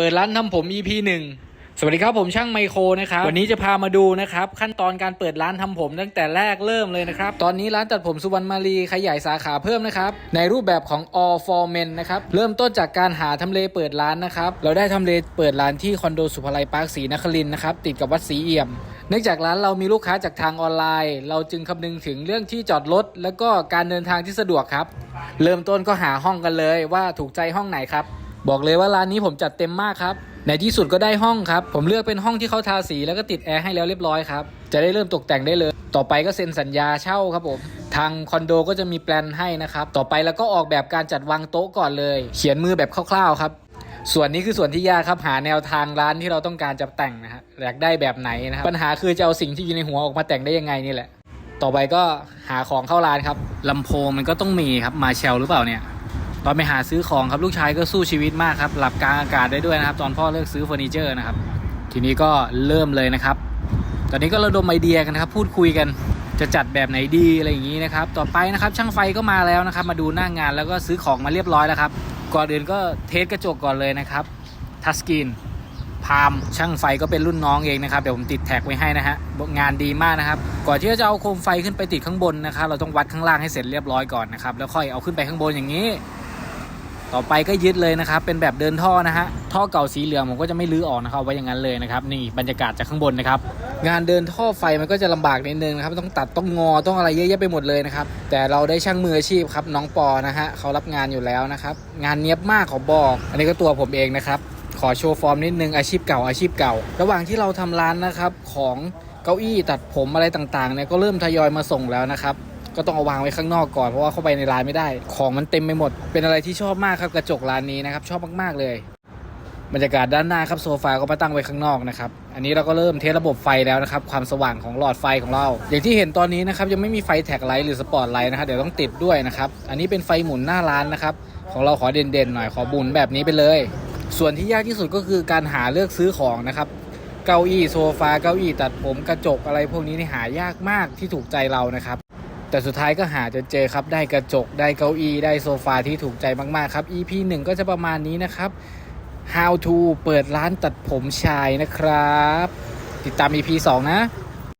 เปิดร้านทำผม EP หนึ่งสวัสดีครับผมช่างไมโครนะครับวันนี้จะพามาดูนะครับขั้นตอนการเปิดร้านทำผมตั้งแต่แรกเริ่มเลยนะครับตอนนี้ร้านตัดผมสุวรรณมารีขยายสาขาเพิ่มนะครับในรูปแบบของ all for men นะครับเริ่มต้นจากการหาทำเลเปิดร้านนะครับเราได้ทำเลเปิดร้านที่คอนโดสุภาลัยปาร์คศรีนครินทร์นะครับติดกับวัดศรีเอี่ยม เนื่องจากร้านเรามีลูกค้าจากทางออนไลน์ เราจึงคำนึงถึงเรื่องที่จอดรถแล้วก็การเดินทางที่สะดวกครับ เริ่มต้นก็หาห้องกันเลยว่าถูกใจห้องไหนครับ บอกเลยว่าร้านนี้ผมจัดเต็มมากครับในที่สุดก็ได้ห้องครับ ผมเลือกเป็นห้องที่เขาทาสีแล้วก็ติดแอร์ให้แล้วเรียบร้อยครับ จะได้เริ่มตกแต่งได้เลย ต่อไปก็เซ็นสัญญาเช่าครับผม ทางคอนโดก็จะมีแปลนให้นะครับ ต่อไปแล้วก็ออกแบบการจัดวางโต๊ะก่อนเลย เขียนมือแบบคร่าวๆครับ ส่วนนี้คือส่วนที่ยากครับ หาแนวทางร้านที่เราต้องการจะแต่งนะฮะ อยากได้แบบไหนนะครับ ปัญหาคือจะเอาสิ่งที่อยู่ในหัวออกมาแต่งได้ยังไงนี่แหละ ต่อไปก็หาของเข้าร้านครับลำโพงมันก็ต้องมีครับ มาเชลหรือเปล่าเนี่ย อนไปหาซื้อของครับลูกชายก็สู้ชีวิตมากครับ หลับกลางอากาศได้ด้วยนะครับ ตอนพ่อเลิกซื้อเฟอร์นิเจอร์นะครับ ทีนี้ก็เริ่มเลยนะครับ ตอนนี้ก็ระดมไอเดียกันครับ พูดคุยกันจะจัดแบบไหนดีอะไรอย่างนี้นะครับ ต่อไปนะครับช่างไฟก็มาแล้วนะครับ มาดูหน้างงานแล้วก็ซื้อของมาเรียบร้อยแล้วครับ ก่อนอื่นก็เทสกระจกก่อนเลยนะครับทัสกินพามช่างไฟก็เป็นรุ่นน้องเองนะครับเดี๋ยวผมติดแท็กไว้ให้นะฮะงานดีมากนะครับ ก่อนที่จะเอาโคมไฟขึ้นไปติดข้างบนนะครับ เราต้องวัดข้างล่างให้เสร็จเรียบร้อยก่อนนะครับแล้วค่อยเอาขึ้นไปข้างบนอย่างนี้ ต่อไปก็ยึดเลยนะครับ เป็นแบบเดินท่อนะฮะ ท่อเก่าสีเหลืองผมก็จะไม่รื้อออกนะครับไว้อย่างนั้นเลยนะครับ นี่บรรยากาศจากข้างบนนะครับ งานเดินท่อไฟมันก็จะลำบากนิดนึงนะครับ ต้องตัดต้องงอต้องอะไรเยอะแยะไปหมดเลยนะครับ แต่เราได้ช่างมืออาชีพครับน้องปอนะฮะเขารับงานอยู่แล้วนะครับ งานเนี้ยบมากขอบอก อันนี้ก็ตัวผมเองนะครับ ขอโชว์ฟอร์มนิดนึงอาชีพเก่าอาชีพเก่า ระหว่างที่เราทำร้านนะครับของเก้าอี้ตัดผมอะไรต่างๆเนี่ยก็เริ่มทยอยมาส่งแล้วนะครับ ก็ต้องเอาวางไว้ข้างนอกก่อนเพราะว่าเข้าไปในร้านไม่ได้ ของมันเต็มไปหมด เป็นอะไรที่ชอบมากครับกระจกร้านนี้นะครับ ชอบมากๆเลยบรรยากาศด้านหน้าครับโซฟาก็มาตั้งไว้ข้างนอกนะครับ อันนี้เราก็เริ่มเทสระบบไฟแล้วนะครับ ความสว่างของหลอดไฟของเรา อย่างที่เห็นตอนนี้นะครับยังไม่มีไฟแท็กไลท์หรือสปอตไลท์นะครับเดี๋ยวต้องติดด้วยนะครับ อันนี้เป็นไฟหมุนหน้าร้านนะครับ ของเราขอเด่นๆหน่อยขอบุญแบบนี้ไปเลย ส่วนที่ยากที่สุดก็คือการหาเลือกซื้อของนะครับเก้าอี้โซฟาเก้าอี้ตัดผมกระจกอะไรพวกนี้นี่หายากมากที่ถูกใจเรานะครับ แต่สุดท้ายก็หาจนเจอครับ ได้กระจก ได้เก้าอี้ ได้โซฟาที่ถูกใจมากๆครับ EP 1 ก็จะประมาณนี้นะครับ How to เปิดร้านตัดผมชายนะครับ ติดตาม EP 2 นะ